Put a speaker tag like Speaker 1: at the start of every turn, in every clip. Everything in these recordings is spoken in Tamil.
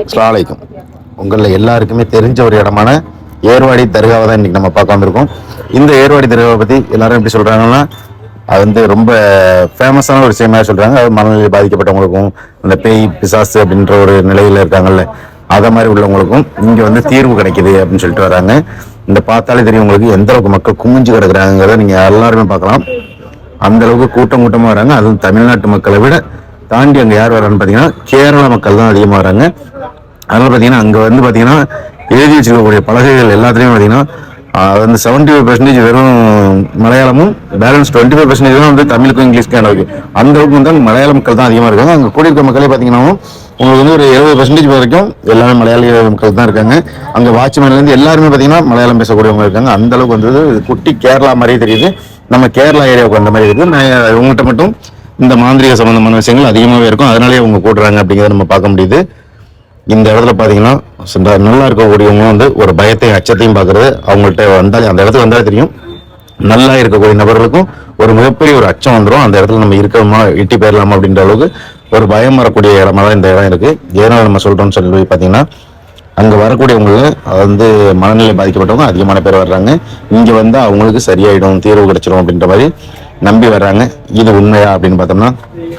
Speaker 1: அஸ்லாலைக்கும் உங்களில் எல்லாருக்குமே தெரிஞ்ச ஒரு இடமான ஏர்வாடி தர்காவை தான் இன்றைக்கி நம்ம பார்க்க வந்திருக்கோம். இந்த ஏர்வாடி தர்காவை பற்றி எல்லாரும் எப்படி சொல்கிறாங்கன்னா அது வந்து ரொம்ப ஃபேமஸான ஒரு விஷயமா சொல்கிறாங்க அது மனநிலை பாதிக்கப்பட்டவங்களுக்கும் அந்த பேய் பிசாசு அப்படின்ற ஒரு நிலையில் இருக்காங்கல்ல அதை மாதிரி உள்ளவங்களுக்கும் இங்கே வந்து தீர்வு கிடைக்குது அப்படின்னு சொல்லிட்டு வராங்க. இந்த பார்த்தாலே தெரியும் உங்களுக்கு எந்த அளவுக்கு மக்கள் குமிஞ்சு கிடக்குறாங்கிறத நீங்கள் எல்லாருமே பார்க்கலாம். அந்த அளவுக்கு கூட்டம் கூட்டமாக வராங்க. அதுவும் தமிழ்நாட்டு மக்களை விட தாண்டி அங்கே யார் வரான்னு பார்த்தீங்கன்னா கேரள மக்கள் தான் அதிகமாக வராங்க. அதனால் பார்த்தீங்கன்னா அங்கே வந்து பார்த்தீங்கன்னா எழுதி வச்சிருக்கக்கூடிய பலகைகள் எல்லாத்துலேயும் பார்த்தீங்கன்னா வந்து செவன்டி ஃபைவ் பர்சன்டேஜ் வெறும் மலையாளமும் பேலன்ஸ் டுவெண்ட்டி ஃபைவ் பர்சன்டேஜ் தான் வந்து தமிழுக்கும் இங்கிலீஷ்க்கும் அளவுக்கு அந்த அளவுக்கு வந்து மலையாள மக்கள் தான் அதிகமாக இருக்காங்க. அங்கே கூடியிருக்க மக்களே பார்த்தீங்கன்னா உங்களுக்கு வந்து ஒரு எழுபது பர்சன்டேஜ் வரைக்கும் எல்லாமே மலையாளி மக்கள் தான் இருக்காங்க. அங்கே வாட்ச்மேன்லேருந்து எல்லாருமே பார்த்தீங்கன்னா மலையாளம் பேசக்கூடியவங்க இருக்காங்க. அந்த அளவுக்கு வந்து குட்டி கேரளா மாதிரியே தெரியுது. நம்ம கேரளா ஏரியாவுக்கு வந்த மாதிரி இருக்குது. நான் உங்கள்கிட்ட மட்டும் இந்த மாந்திரிக சம்பந்தமான விஷயங்கள் அதிகமாகவே இருக்கும். அதனாலேயே அவங்க கூட்டுறாங்க அப்படிங்கிறத நம்ம பார்க்க முடியுது. இந்த இடத்துல பார்த்தீங்கன்னா நல்லா இருக்கக்கூடியவங்க வந்து ஒரு பயத்தையும் அச்சத்தையும் பார்க்கறது அவங்கள்ட்ட வந்தாலே அந்த இடத்துக்கு வந்தாலே தெரியும். நல்லா இருக்கக்கூடிய நபர்களுக்கும் ஒரு மிகப்பெரிய ஒரு அச்சம் வந்துடும் அந்த இடத்துல நம்ம இருக்கோமா இட்டி போயிடலாமா அப்படின்ற அளவுக்கு ஒரு பயம் வரக்கூடிய இடமா தான் இந்த இடம் இருக்கு. ஏன்னா நம்ம சொல்றோம்னு சொல்லி பார்த்தீங்கன்னா அங்கே வரக்கூடியவங்கள வந்து மனநிலை பாதிக்கப்பட்டவங்க அதிகமான பேர் வர்றாங்க. இங்கே வந்து அவங்களுக்கு சரியாயிடும் தீர்வு கிடைச்சிடும் அப்படின்ற மாதிரி நம்பி வர்றாங்க. இது உண்மையா அப்படின்னு பார்த்தோம்னா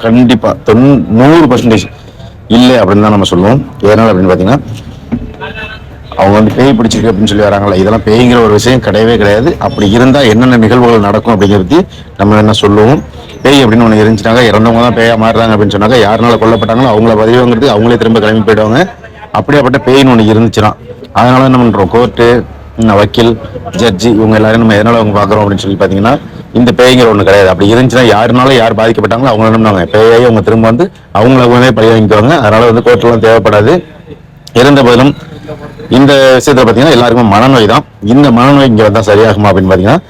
Speaker 1: கண்டிப்பாக தொண்ணூ நூறு பர்சன்டேஜ் இல்லை அப்படின்னு தான் நம்ம சொல்லுவோம். எதனால் அப்படின்னு பார்த்தீங்கன்னா அவங்க வந்து பேய் பிடிச்சிருக்கு அப்படின்னு சொல்லி வராங்களா இதெல்லாம் பேய்ங்கிற ஒரு விஷயம் கிடையவே கிடையாது. அப்படி இருந்தால் என்னென்ன நிகழ்வுகள் நடக்கும் அப்படிங்கிறது நம்ம என்ன சொல்லுவோம். பேய் அப்படின்னு ஒன்று இருந்துச்சுனாங்க இறந்தவங்க தான் பேயா மாறுறாங்க அப்படின்னு சொன்னாங்க யாருனால கொல்லப்பட்டாங்களோ அவங்கள பதிவுங்கிறது அவங்களே திரும்ப கிளம்பி போயிடுவாங்க. அப்படியாப்பட்ட பேயின்னு ஒன்று இருந்துச்சுன்னா அதனால என்ன பண்ணுறோம் கோர்ட்டு வக்கீல் ஜட்ஜி இவங்க எல்லாரும் நம்ம எதனால அவங்க பார்க்குறோம் அப்படின்னு சொல்லி பார்த்தீங்கன்னா இந்த பேய்ங்கிற ஒன்று கிடையாது. அப்படி இருந்துச்சுன்னா யாருனாலும் யார் பாதிக்கப்பட்டாங்களோ அவங்க நம்பினாங்க. பண்ணுவாங்க அவங்க திரும்ப வந்து அவங்கள உடனே பழி வாங்கிக்குவாங்க அதனால வந்து கோர்ட்லாம் தேவைப்படாது. இருந்த போதிலும் இந்த விஷயத்தில் பார்த்தீங்கன்னா எல்லாருக்குமே மனநோய் தான். இந்த மனநோய் இங்கே வந்தால் சரியாகுமா அப்படின்னு பார்த்தீங்கன்னா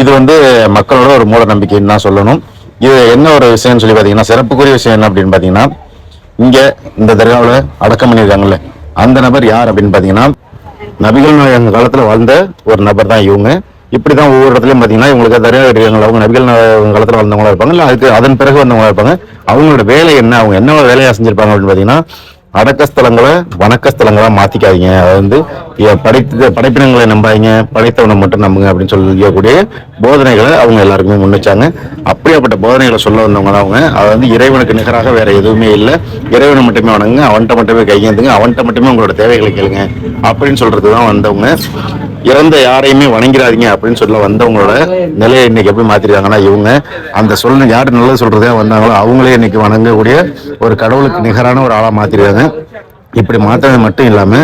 Speaker 1: இது வந்து மக்களோட ஒரு மூட நம்பிக்கைன்னு தான் சொல்லணும். இது என்ன ஒரு விஷயம்னு சொல்லி பார்த்தீங்கன்னா சிறப்புக்குரிய விஷயம் என்ன அப்படின்னு பார்த்தீங்கன்னா இங்கே இந்த தர்காவில் அடக்கம் பண்ணியிருக்காங்கல்ல அந்த நபர் யார் அப்படின்னு பார்த்தீங்கன்னா நபிகள் நாயகம் காலத்தில் வாழ்ந்த ஒரு நபர் தான் இவங்க. இப்படி தான் ஒவ்வொரு இடத்துலையும் பார்த்தீங்கன்னா இவங்களுக்கு தர்கா அவங்க நபிகள் காலத்தில் வந்தவங்களா இருப்பாங்க. இல்லை அதுக்கு அதன் பிறகு வந்தவங்களா இருப்பாங்க. அவங்களோட வேலை என்ன? அவங்க என்ன வேலையாக செஞ்சிருப்பாங்க அப்படின்னு பார்த்தீங்கன்னா அடக்கஸ்தலங்களை வணக்கஸ்தலங்களா மாத்திக்காதீங்க. அது வந்து படைத்த படைப்பினங்களை நம்பாதீங்க. படைத்தவனை மட்டும் நம்புங்க அப்படின்னு சொல்லக்கூடிய போதனைகளை அவங்க எல்லாருக்குமே முன்னிச்சாங்க அப்படியாப்பட்ட போதனைகளை சொல்ல வந்தவங்க தான் அவங்க. அது வந்து இறைவனுக்கு நிகராக வேற எதுவுமே இல்லை. இறைவனை மட்டுமே வணங்குங்க. அவன்கிட்ட மட்டுமே கையேந்துங்க. அவன்கிட்ட மட்டுமே உங்களோட தேவைகளை கேளுங்க அப்படின்னு சொல்றது தான் வந்தவங்க. இறந்த யாரையுமே வணங்கிறாதீங்க அப்படின்னு சொல்ல வந்தவங்களோட நிலையை இன்னைக்கு எப்படி மாத்திருக்காங்கன்னா இவங்க. அந்த சொல்ல யார் நல்லது சொல்றதே வந்தாங்களோ அவங்களே இன்னைக்கு வணங்கக்கூடிய ஒரு கடவுளுக்கு நிகரான ஒரு ஆளா மாத்திருக்காங்க. இப்படி மாத்தினது மட்டும் இல்லாம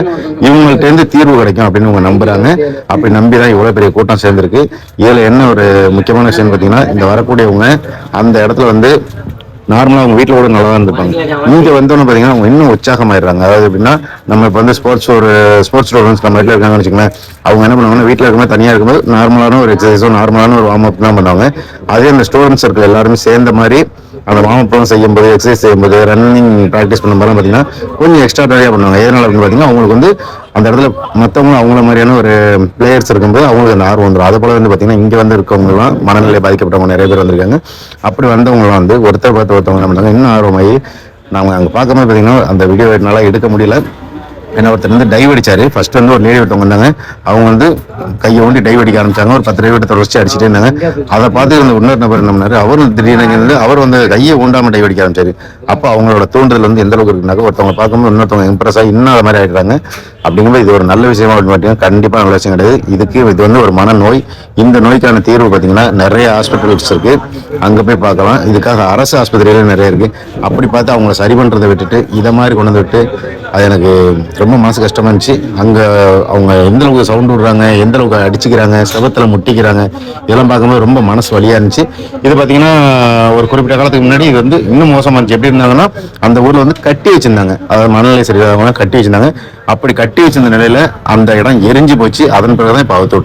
Speaker 1: இவங்கள்ட்ட இருந்து தீர்வு கிடைக்கும் அப்படின்னு இவங்க நம்புறாங்க. அப்படி நம்பி தான் இவ்வளவு பெரிய கூட்டம் சேர்ந்திருக்கு. இதுல என்ன ஒரு முக்கியமான விஷயம் பாத்தீங்கன்னா இந்த வரக்கூடியவங்க அந்த இடத்துல வந்து நார்மலாக அவங்க வீட்டில் கூட நல்லா தான் இருந்திருப்பாங்க இங்கே வந்தோன்னு பார்த்தீங்கன்னா அவங்க இன்னும் உற்சாகமாயிடுறாங்க. அதாவது எப்படின்னா நம்ம இப்போ வந்து ஸ்போர்ட்ஸ் ஒரு ஸ்போர்ட்ஸ் ஸ்டூடெண்ட்ஸ் நம்ம வீட்டில் இருக்காங்கன்னு வச்சுக்கோங்களேன் அவங்க என்ன பண்ணுவாங்கன்னா வீட்டில் இருக்கும்போது தனியாக இருக்கும்போது நார்மலான ஒரு எக்ஸசைஸோ நார்மலான ஒரு வார்ம் அப் தான் பண்ணுவாங்க. அதே அந்த ஸ்டூடெண்ட்ஸ் சர்க்கிள் எல்லாருமே சேர்ந்த மாதிரி அந்த வார்ம் செய்யும்போது எக்ஸசைஸ் செய்யும்போது ரன்னிங் ப்ராக்டிஸ் பண்ணும்போது பார்த்தீங்கன்னா கொஞ்சம் எக்ஸ்ட்ரா ட்ரையாக பண்ணுவாங்க. எதனால அப்படின்னு பார்த்தீங்கன்னா அவங்களுக்கு வந்து அந்த இடத்துல மற்றவங்களும் அவங்கள மாதிரியான ஒரு பிளேயர்ஸ் இருக்கும்போது அவங்களுக்கு அந்த ஆர்வம் வந்துடும் அது போல வந்து பார்த்தீங்கன்னா இங்கே வந்து இருக்கவங்களாம் மனநிலை பாதிக்கப்பட்டவங்க நிறைய பேர் வந்திருக்காங்க. அப்படி வந்தவங்களாம் வந்து ஒருத்தர் பார்த்து ஒருத்தவங்க என்ன பண்ணாங்க இன்னும் ஆர்வமாகி நாங்கள் அங்கே பார்க்கும்போது பார்த்தீங்கன்னா அந்த வீடியோ என்னால் எடுக்க முடியல. என்ன ஒருத்தர் வந்து டைவ் அடிச்சாரு. ஃபர்ஸ்ட் வந்து ஒரு லேடி ஒருத்தவங்க வந்தாங்க அவங்க வந்து கையை ஒண்டி டைவ் அடிக்க ஆரம்பிச்சாங்க. ஒரு பத்து டைவ் எடுத்து வச்சு அடிச்சுட்டே இருந்தாங்க. அதை பார்த்து இந்த இன்னொரு நபர் என்ன பண்ணாரு? அவரும் திடீர்னு அவர் வந்து கையை ஊண்டாம டைவ் அடிக்க ஆரம்பிச்சாரு. அப்போ அவங்களோட தூண்டுதல் வந்து எந்த அளவுக்கு இருக்குனாக்க ஒருத்தவங்க பார்க்கும்போது இன்னொருத்தவங்க இம்ப்ரெஸ் ஆகி இன்னும் அது மாதிரி ஆயிடுறாங்க. அப்படிங்கும்போது இது ஒரு நல்ல விஷயமா அப்படின்னு பார்த்தீங்கன்னா நல்ல விஷயம் கிடையாது. இதுக்கு இது வந்து ஒரு மனநோய். இந்த நோய்க்கான தீர்வு பார்த்தீங்கன்னா நிறைய ஹாஸ்பிட்டல்ஸ் இருக்கு. அங்கே போய் பார்க்கலாம். இதுக்காக அரசு ஆஸ்பத்திரியில நிறைய இருக்கு. அப்படி பார்த்து அவங்கள சரி பண்ணுறதை விட்டுட்டு இதை மாதிரி கொண்டு வந்து விட்டு அது எனக்கு ரொம்ப மனசு கஷ்டமா இருந்துச்சு. அங்க அவங்க எந்த அளவுக்கு சவுண்ட் விடுறாங்க எந்த அளவுக்கு அடிச்சுக்கிறாங்க செவத்துல முட்டிக்கிறாங்க இதெல்லாம் பார்க்கும்போது ரொம்ப மனசு வழியாக இருந்துச்சு. இது பாத்தீங்கன்னா ஒரு குறிப்பிட்ட காலத்துக்கு முன்னாடி இது வந்து இன்னும் மோசமா இருந்துச்சு. எப்படி இருந்தாங்கன்னா அந்த ஊர்ல வந்து கட்டி வச்சிருந்தாங்க. அதாவது மனநிலை சரியாதவங்க கட்டி வச்சிருந்தாங்க. அப்படி கட்டி வச்சிருந்த நிலையில அந்த இடம் எரிஞ்சு போச்சு. அதன் பிறகுதான் இப்போ அவுத்து